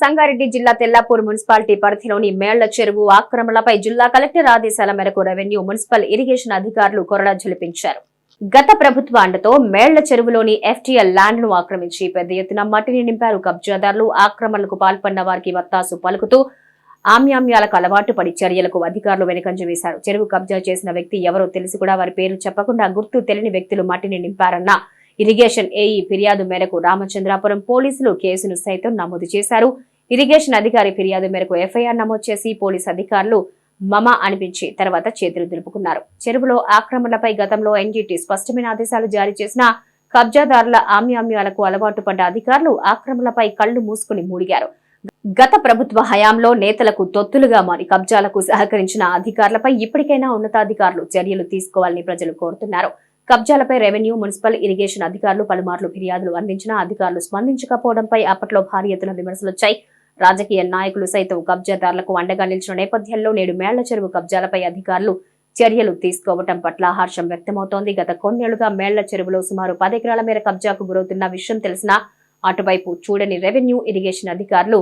సంగారెడ్డి జిల్లా తెల్లాపూర్ మున్సిపాలిటీ పరిధిలోని మేళ్ళ చెరువు ఆక్రమణలపై జిల్లా కలెక్టర్ ఆదేశాల మేరకు రెవెన్యూ మున్సిపల్ ఇరిగేషన్ అధికారులు కొరడా జలిపించారు గత ప్రభుత్వ అండతో మేళ్ళ చెరువులోని ఎఫ్టీఎల్ ల్యాండ్ను ఆక్రమించి పెద్ద ఎత్తున మట్టిని నింపారు కబ్జాదారులు. ఆక్రమణలకు పాల్పడిన వారికి వత్తాసు పలుకుతూ ఆమ్యామ్యాలకు అలవాటు పడి చర్యలకు అధికారులు వెనుకంజ వేశారు. చెరువు కబ్జా చేసిన వ్యక్తి ఎవరో తెలిసి కూడా వారి పేరు చెప్పకుండా గుర్తు తెలియని వ్యక్తులు మట్టిని నింపారన్న ఇరిగేషన్ ఏఈ ఫిర్యాదు మేరకు రామచంద్రాపురం పోలీసులు కేసును సైతం నమోదు చేశారు. ఇరిగేషన్ అధికారి ఫిర్యాదు మేరకు ఎఫ్ఐఆర్ నమోదు చేసి పోలీసు అధికారులు మమ అనిపించి తర్వాత చేతులు దులుపుకున్నారు. చెరువులో ఆక్రమణలపై గతంలో ఎన్జీటీ స్పష్టమైన ఆదేశాలు జారీ చేసిన కబ్జాదారుల ఆమ్యామ్యాలకు అలవాటు పడ్డ అధికారులు ఆక్రమణలపై కళ్ళు మూసుకుని మూడిగారు గత ప్రభుత్వ హయాంలో నేతలకు తొత్తులుగా మారి కబ్జాలకు సహకరించిన అధికారులపై ఇప్పటికైనా ఉన్నతాధికారులు చర్యలు తీసుకోవాలని ప్రజలు కోరుతున్నారు. కబ్జాలపై రెవెన్యూ మున్సిపల్ ఇరిగేషన్ అధికారులు పలుమార్లు ఫిర్యాదులు అందించినా అధికారులు స్పందించకపోవడంపై అప్పట్లో భారీ ఎత్తున విమర్శలొచ్చాయి. రాజకీయ నాయకులు సైతం కబ్జాదారులకు అండగా నిలిచిన నేపథ్యంలో నేడు మేళ్ళ చెరువు కబ్జాలపై అధికారులు చర్యలు తీసుకోవటం పట్ల హర్షం వ్యక్తమవుతోంది. గత కొన్నేళ్ళుగా మేళ్ళ చెరువులో సుమారు పది ఎకరాల మేర కబ్జాకు గురవుతున్న విషయం తెలిసినా అటువైపు చూడని రెవెన్యూ ఇరిగేషన్ అధికారులు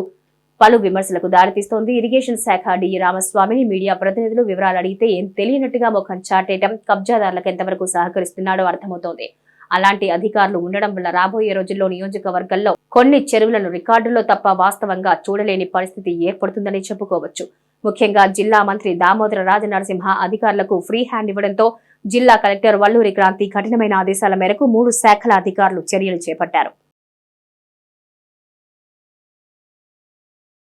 పలు విమర్శలకు దారితీస్తోంది. ఇరిగేషన్ శాఖ డిఈ రామస్వామిని మీడియా ప్రతినిధులు వివరాలు అడిగితే ఏం తెలియనట్టుగా ముఖం చాటేయటం కబ్జాదారులకు ఎంతవరకు సహకరిస్తున్నాడో అర్థమవుతోంది. అలాంటి అధికారులు ఉండడం వల్ల రాబోయే రోజుల్లో నియోజకవర్గంలో కొన్ని చెరువులను రికార్డుల్లో తప్ప వాస్తవంగా చూడలేని పరిస్థితి ఏర్పడుతుందని చెప్పుకోవచ్చు. ముఖ్యంగా జిల్లా మంత్రి దామోదర రాజనరసింహ అధికారులకు ఫ్రీ హ్యాండ్ ఇవ్వడంతో జిల్లా కలెక్టర్ వల్లూరి క్రాంతి కఠినమైన ఆదేశాల మేరకు మూడు శాఖల అధికారులు చర్యలు చేపట్టారు.